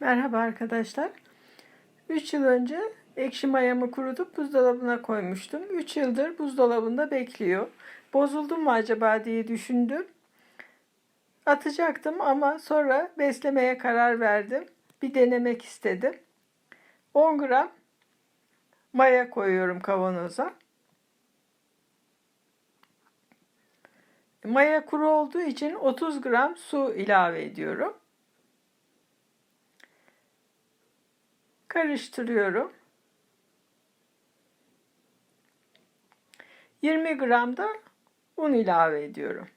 Merhaba arkadaşlar. 3 yıl önce ekşi mayamı kurutup buzdolabına koymuştum. 3 yıldır buzdolabında bekliyor. Bozuldu mu acaba diye düşündüm. Atacaktım ama sonra beslemeye karar verdim. Bir denemek istedim. 10 gram maya koyuyorum kavanoza. Maya kuru olduğu için 30 gram su ilave ediyorum. Karıştırıyorum. 20 gram da un ilave ediyorum.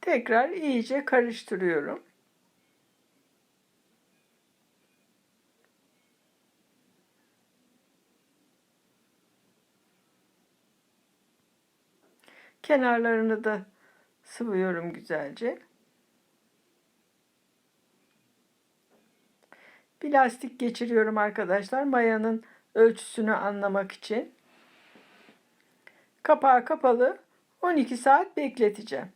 Tekrar iyice karıştırıyorum. Kenarlarını da sıvıyorum güzelce. Bir lastik geçiriyorum arkadaşlar. Mayanın ölçüsünü anlamak için. Kapağı kapalı 12 saat bekleteceğim.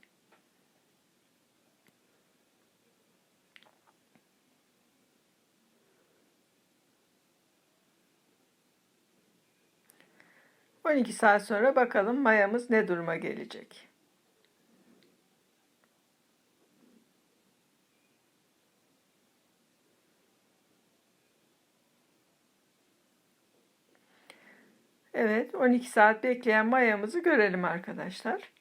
On iki saat sonra bakalım mayamız ne duruma gelecek. Evet 12 saat bekleyen mayamızı görelim arkadaşlar.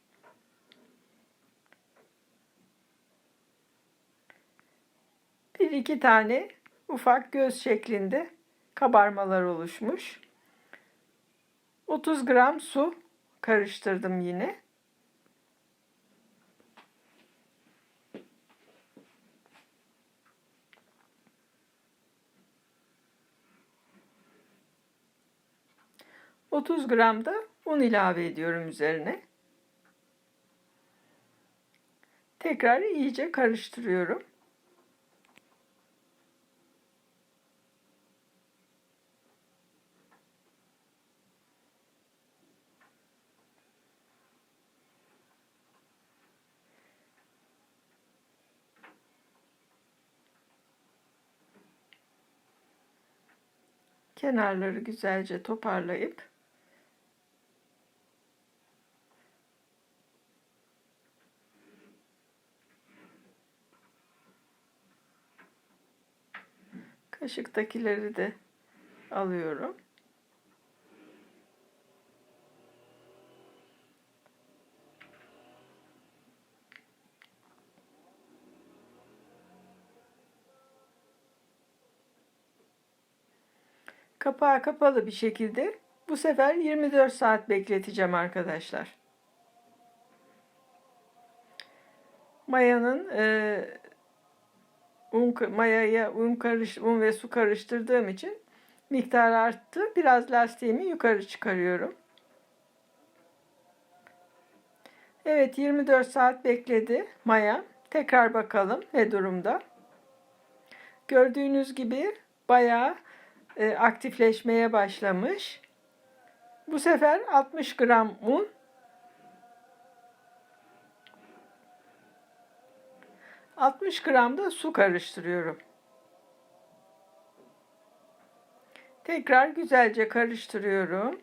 Bir iki tane ufak göz şeklinde kabarmalar oluşmuş. 30 gram su karıştırdım yine. 30 gram da un ilave ediyorum üzerine. Tekrar iyice karıştırıyorum. Kenarları güzelce toparlayıp Kaşıktakileri de alıyorum. Kapağı kapalı bir şekilde bu sefer 24 saat bekleteceğim arkadaşlar. Mayanın e, un mayaya un karış un ve su karıştırdığım için miktar arttı. Biraz lastiğimi yukarı çıkarıyorum. Evet 24 saat bekledi maya. Tekrar bakalım ne durumda. Gördüğünüz gibi bayağı e, aktifleşmeye başlamış. Bu sefer 60 gram un 60 gram da su karıştırıyorum. Tekrar güzelce karıştırıyorum.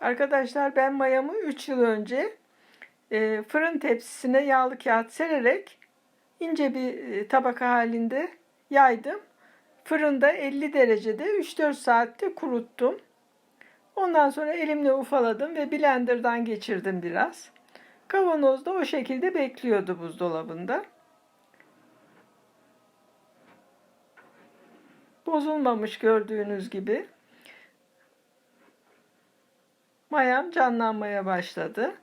Arkadaşlar ben mayamı 3 yıl önce e, fırın tepsisine yağlı kağıt sererek ince bir e, tabaka halinde yaydım. Fırında 50 derecede 3-4 saatte kuruttum. Ondan sonra elimle ufaladım ve blenderdan geçirdim biraz. Kavanoz da o şekilde bekliyordu buzdolabında. Bozulmamış gördüğünüz gibi. Mayam canlanmaya başladı.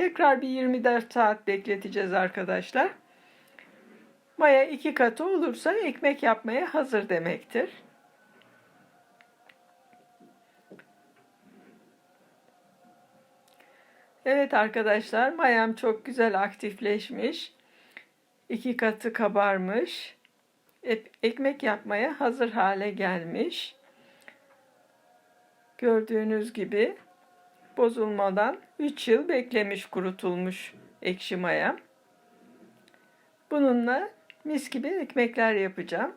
Tekrar bir 24 saat bekleteceğiz arkadaşlar. Maya iki katı olursa ekmek yapmaya hazır demektir. Evet arkadaşlar mayam çok güzel aktifleşmiş. İki katı kabarmış. Ekmek yapmaya hazır hale gelmiş. Gördüğünüz gibi bozulmadan 3 yıl beklemiş kurutulmuş ekşi mayam. Bununla mis gibi ekmekler yapacağım.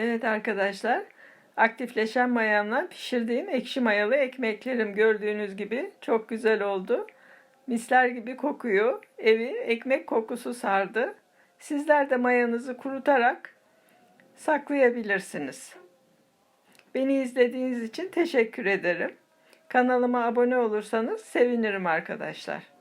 Evet arkadaşlar, aktifleşen mayamla pişirdiğim ekşi mayalı ekmeklerim gördüğünüz gibi çok güzel oldu. Misler gibi kokuyor. Evi ekmek kokusu sardı. Sizler de mayanızı kurutarak saklayabilirsiniz. Beni izlediğiniz için teşekkür ederim. Kanalıma abone olursanız sevinirim arkadaşlar.